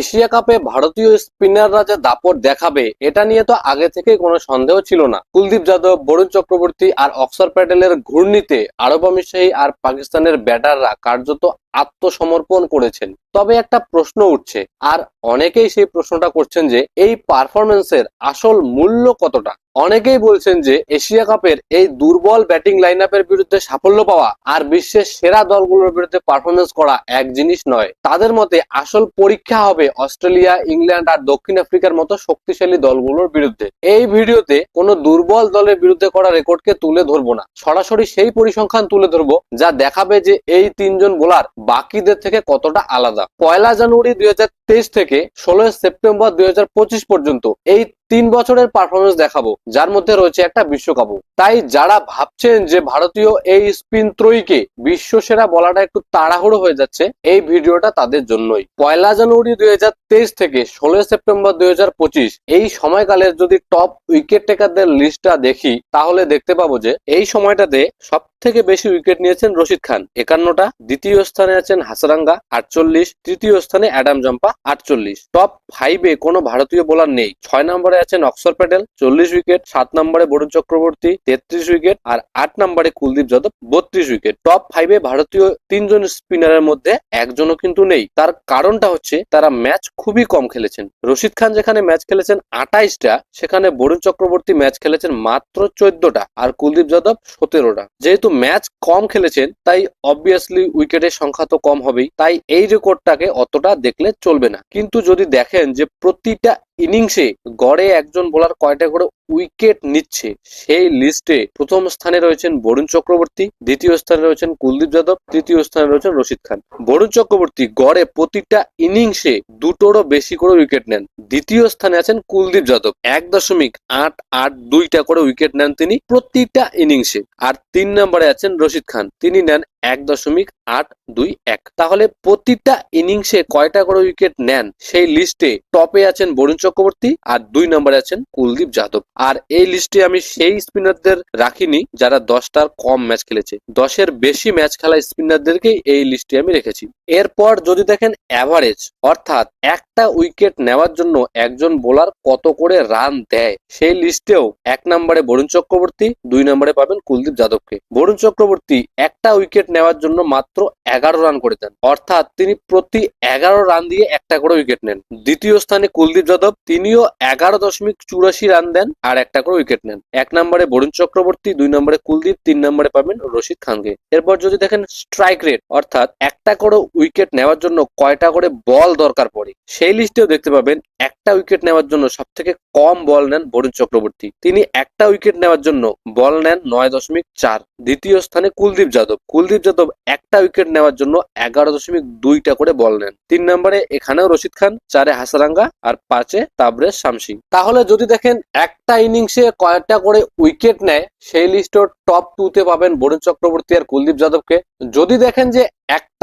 Asia কাপে ভারতীয় স্পিনাররা যে দাপট দেখাবে, এটা নিয়ে তো আগে থেকে কোনো সন্দেহ ছিল না। কুলদীপ যাদব, বরুণ চক্রবর্তী আর অক্সর প্যাটেলের ঘূর্ণিতে আরব আমিশাহী আর পাকিস্তানের ব্যাটাররা কার্যত আত্মসমর্পণ করেছেন। তবে একটা প্রশ্ন উঠছে, আর অনেকেই সেই প্রশ্নটা করছেন যে, এই পারফরমেন্সের আসল মূল্য কতটা? অনেকেই বলছেন যে, এশিয়া কাপের এই দুর্বল ব্যাটিং লাইন বিরুদ্ধে সাফল্য পাওয়া আর বিশ্বের সেরা দলগুলোর বিরুদ্ধে পারফরমেন্স করা এক জিনিস নয়। তাদের মতে আসল পরীক্ষা হবে অস্ট্রেলিয়া, ইংল্যান্ড আর দক্ষিণ আফ্রিকার মতো শক্তিশালী দলগুলোর বিরুদ্ধে। এই ভিডিওতে কোনো দুর্বল দলের বিরুদ্ধে করা রেকর্ডকে তুলে ধরবো না। সরাসরি সেই পরিসংখ্যান তুলে ধরবো, যা দেখাবে যে এই তিনজন বোলার বাকিদের থেকে কতটা আলাদা? পয়লা জানুয়ারি দুই হাজার তেইশ থেকে ষোলোই সেপ্টেম্বর দুই হাজার পঁচিশ পর্যন্ত এই তিন বছরের পারফরমেন্স দেখাবো, যার মধ্যে রয়েছে একটা বিশ্বকাপও। তাই যারা ভাবছেন যে ভারতীয় এই স্পিন ত্রয়ীকে বিশ্ব সেরা বলাটা একটু তাড়াহুড়ো হয়ে যাচ্ছে, এই ভিডিওটা তাদের জন্যই। পয়লা জানুয়ারি দুই হাজার তেইশ থেকে ষোলোই সেপ্টেম্বর দুই হাজার পঁচিশ, এই সময়কালের যদি টপ উইকেট টেকারদের লিস্টটা দেখি, তাহলে দেখতে পাবো যে এই সময়টাতে সব থেকে বেশি উইকেট নিয়েছেন রশিদ খান। একান্নটা, দ্বিতীয় স্থানে আছেন হাসারাঙ্গা, আটচল্লিশ, তৃতীয় স্থানে অ্যাডাম জম্পা, আটচল্লিশ। টপ ফাইভে কোনো ভারতীয় বোলার নেই। ছয় নম্বরে আছেন অক্সর প্যাটেল, চল্লিশ উইকেট, সাত নম্বরে বরুণ চক্রবর্তী, তেত্রিশ উইকেট, আর আট নম্বরে কুলদীপ যাদব, বত্রিশ উইকেট। টপ ফাইভে ভারতীয় তিনজন স্পিনারের মধ্যে একজনও কিন্তু নেই। তার কারণটা হচ্ছে, তারা ম্যাচ খুবই কম খেলেছেন। রশিদ খান যেখানে ম্যাচ খেলেছেন আঠাইশটা, সেখানে বরুণ চক্রবর্তী ম্যাচ খেলেছেন মাত্র চোদ্দটা, আর কুলদীপ যাদব সতেরোটা। যেহেতু ম্যাচ কম খেলেছেন, তাই অবভিয়াসলি উইকেটের সংখ্যা তো কম হবেই। তাই এই রেকর্ডটাকে অতটা দেখলে চলবে না। কিন্তু যদি দেখেন যে প্রতিটা ইনিংসে গড়ে একজন বোলার কয়টা করে উইকেট নিচ্ছে। সেই লিস্টে প্রথম স্থানে রয়েছেন বরুণ চক্রবর্তী, দ্বিতীয় স্থানে রয়েছেন কুলদীপ যাদব, তৃতীয় স্থানে রয়েছেন রশিদ খান। বরুণ চক্রবর্তী গড়ে প্রতিটা ইনিংসে দুটোরও বেশি করে উইকেট নেন। দ্বিতীয় স্থানে আছেন কুলদীপ যাদব। এক দশমিক আট আট দুইটা করে উইকেট নেন তিনি প্রতিটা ইনিংসে। আর তিন নম্বরে আছেন রশিদ খান। তিনি নেন এক দশমিক আট দুই এক। তাহলে প্রতিটা ইনিংসে কয়টা করে উইকেট নেন? সেই লিস্টে টপে আছেন বরুণ চক্রবর্তী আর দুই নম্বরে আছেন কুলদীপ যাদব। আর এই লিস্টে আমি সেই স্পিনারদের রাখিনি যারা দশটার কম ম্যাচ খেলেছে। দশের বেশি ম্যাচ খেলা স্পিনারদেরকে এই লিস্টে আমি রেখেছি। এরপর যদি দেখেন অ্যাভারেজ অর্থাৎ একটা উইকেট নেওয়ার জন্য একজন বোলার কত করে রান দেয়, সেই লিস্টেও এক নম্বরে বরুণ চক্রবর্তী, দুই নম্বরে পাবেন কুলদীপ যাদবকে। বরুণ চক্রবর্তী একটা উইকেট নেওয়ার জন্য মাত্র এগারো রান করে দেন, অর্থাৎ তিনি প্রতি এগারো রান দিয়ে একটা করে উইকেট নেন। দ্বিতীয় স্থানে কুলদীপ যাদব, তিনিও এগারো দশমিক চুরাশি রান দেন আর একটা করে উইকেট নেন। এক নম্বরে বরুণ চক্রবর্তী, দুই নম্বরে কুলদীপ, তিন নম্বরে পাবেন রশিদ খানকে। এরপর যদি দেখেন স্ট্রাইক রেট অর্থাৎ একটা করে উইকেট নেওয়ার জন্য কয়টা করে বল দরকার পড়ে? সেই লিস্টেও দেখতে পাবেন একটা উইকেট নেওয়ার জন্য সব থেকে কম বল নেন বরুণ চক্রবর্তী। তিনি একটা উইকেট নেওয়ার জন্য বল নেন নয় দশমিক চার। দ্বিতীয় স্থানে কুলদীপ যাদব। কুলদীপ যাদব একটা উইকেট নেওয়ার জন্য এগারো দশমিক দুইটা করে বল নেন। তিন নম্বরে এখানেও রশিদ খান, চারে হাসারাঙ্গা আর পাঁচে তাবরেজ শামসি। তাহলে যদি দেখেন একটা ইনিংসে কয়েকটা করে উইকেট নেয়, সেই লিস্টেও টপ টু তে পাবেন বরুণ চক্রবর্তী আর কুলদীপ যাদবকে। যদি দেখেন যে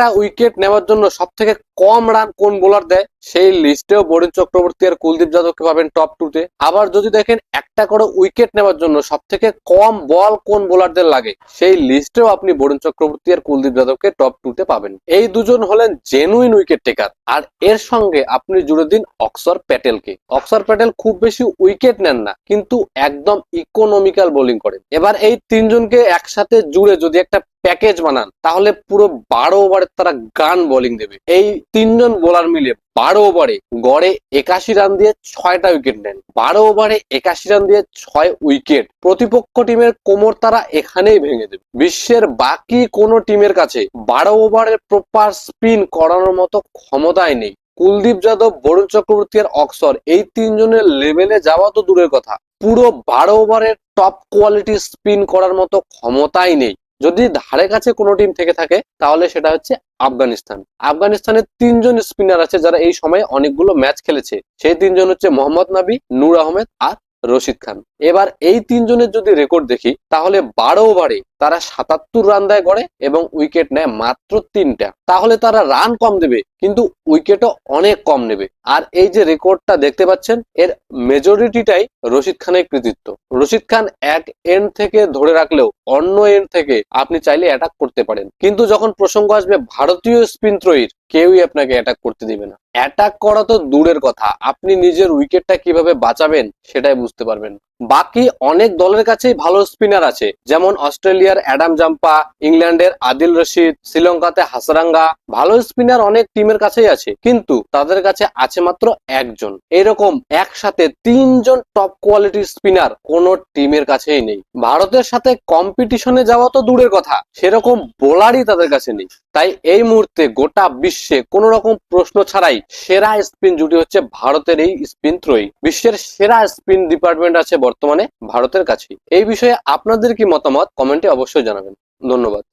একটা উইকেট নেওয়ার জন্য সব থেকে কম রান কোন বোলার দেয়, সেই লিস্টেও বরুণ চক্রবর্তী আর কুলদীপ যাদবকে পাবেন টপ টু তে। আবার যদি দেখেন একটা করে উইকেট নেওয়ার জন্য সব থেকে কম বল কোন বোলারদের লাগে, সেই লিস্টেও আপনি বরুণ চক্রবর্তী আর কুলদীপ যাদবকে টপ টু তে পাবেন। এই দুজন হলেন জেনুইন উইকেট টেকার আর এর সঙ্গে আপনি জুড়ে দিন অক্সর প্যাটেলকে। অক্সর প্যাটেল খুব বেশি উইকেট নেন না, কিন্তু একদম ইকোনমিক্যাল বোলিং করেন। এবার এই তিনজনকে একসাথে জুড়ে যদি একটা প্যাকেজ বানান, তাহলে পুরো বারো ওভারে তারা গান বোলিং দেবে। এই তিনজন বোলার মিলে বারো ওভারে গড়ে একাশি রান দিয়ে ছয়টা উইকেট নেন। বারো ওভারে একাশি রান দিয়ে ছয় উইকেট প্রতিপক্ষ টিমের কোমর তারা এখানেই ভেঙে দেবে। বিশ্বের বাকি কোনো টিমের কাছে বারো ওভারের প্রপার স্পিন করানোর মতো ক্ষমতাই নেই। কুলদীপ যাদব, বরুণ চক্রবর্তী আর অক্সর এই তিনজনের লেভেলে যাওয়া তো দূরের কথা। পুরো বারো ওভারের টপ কোয়ালিটি স্পিন করার মতো ক্ষমতাই নেই। যদি ধারে কাছে কোনো টিম থেকে থাকে, তাহলে সেটা হচ্ছে আফগানিস্তান। আফগানিস্তানের তিনজন স্পিনার আছে যারা এই সময়ে অনেকগুলো ম্যাচ খেলেছে। সেই তিনজন হচ্ছে মোহাম্মদ নাবি, নূর আহমেদ আর রশিদ খান। এবার এই তিনজনের যদি রেকর্ড দেখি, তাহলে বারো ওভারে তারা সাতাত্তর রান দেয় গড়ে এবং উইকেট নেয় মাত্র তিনটা। তাহলে তারা রান কম দেবে, কিন্তু উইকেটও অনেক কম নেবে। আর এই যে রেকর্ডটা দেখতে পাচ্ছেন, এর মেজরিটিটাই রশিদ খানের কৃতিত্ব। রশিদ খান এক এন্ড থেকে ধরে রাখলেও অন্য এন্ড থেকে আপনি চাইলে অ্যাটাক করতে পারেন। কিন্তু যখন প্রসঙ্গ আসবে, ভারতীয় স্পিন ত্রয়ীর কেউই আপনাকে অ্যাটাক করতে দিবে না। অ্যাটাক করা তো দূরের কথা। আপনি নিজের উইকেটটা কীভাবে বাঁচাবেন, সেটাই বুঝতে পারবেন। বাকি অনেক দলের কাছেই ভালো স্পিনার আছে। যেমন অস্ট্রেলিয়ার অ্যাডাম জাম্পা, ইংল্যান্ডের আদিল রশিদ, শ্রীলঙ্কাতে হাসরাঙ্গা। ভালো স্পিনার অনেক টিমের কাছেই আছে, কিন্তু তাদের কাছে আছে মাত্র একজন। এরকম একসাথে তিনজন টপ কোয়ালিটির স্পিনার কোন টিমের কাছেই নেই। ভারতের সাথে কম্পিটিশনে যাওয়া তো দূরের কথা, সেরকম বোলারই তাদের কাছে নেই। তাই এই মুহূর্তে গোটা বিশ্বে কোন রকম প্রশ্ন ছাড়াই সেরা স্পিন জুটি হচ্ছে ভারতের এই স্পিন ত্রয়ী। বিশ্বের সেরা স্পিন ডিপার্টমেন্ট আছে বর্তমানে ভারতের কাছে এই বিষয়ে আপনাদের কি মতামত? কমেন্টে অবশ্যই জানাবেন। ধন্যবাদ।